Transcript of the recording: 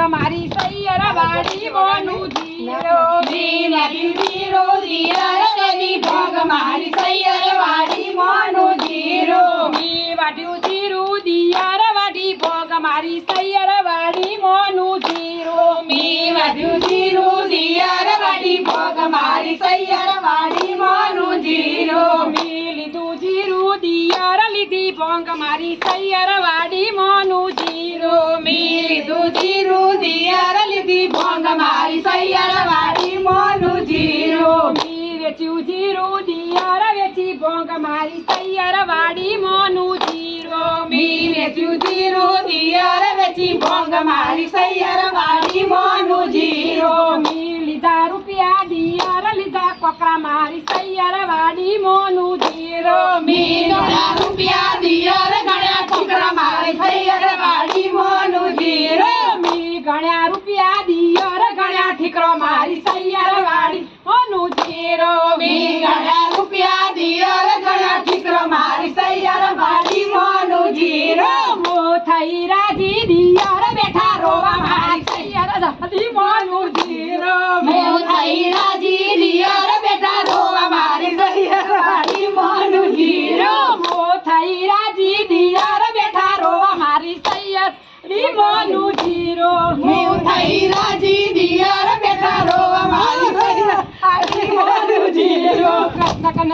તમારી સૈયર વાડી બોનું જીરો જીરો જીરો જીરો ભોગ મારી સૈયર વાડી મોનું જીરો વાટ્યું જીરું દિયાર વાડી ભોગ મારી સૈયર વાડી મોનું જીરો. મી વાટ્યું જીરું દિયાર વાડી ભોગ મારી સૈયર વાડી મોનું જીરો. મી લીધું જીરું, દિયાર લીધી ભોગ મારી સૈયર વાડી મોનું જીરો. મી લીધું વેચ્યું જીરું, દિયર વેચી ભોંગ મારી સૈયર વાડી મોનું જીરો. મી વેચ્યું જીરો, દિયર વેચી ભોગ મારી સૈયર વાડી મોનું જીરો. મી લીધા રૂપિયા, દિયર લીધા કોકરા મારી સૈયર વાડી મોનું જીરો. મી લીધા રૂપિયા, દિયર ગણ્યા કોકરા મારી સૈયર વાડી મોનું જીરો. મી ગણ્યા રૂપિયા, દિયર ગણ્યા ઠીકરો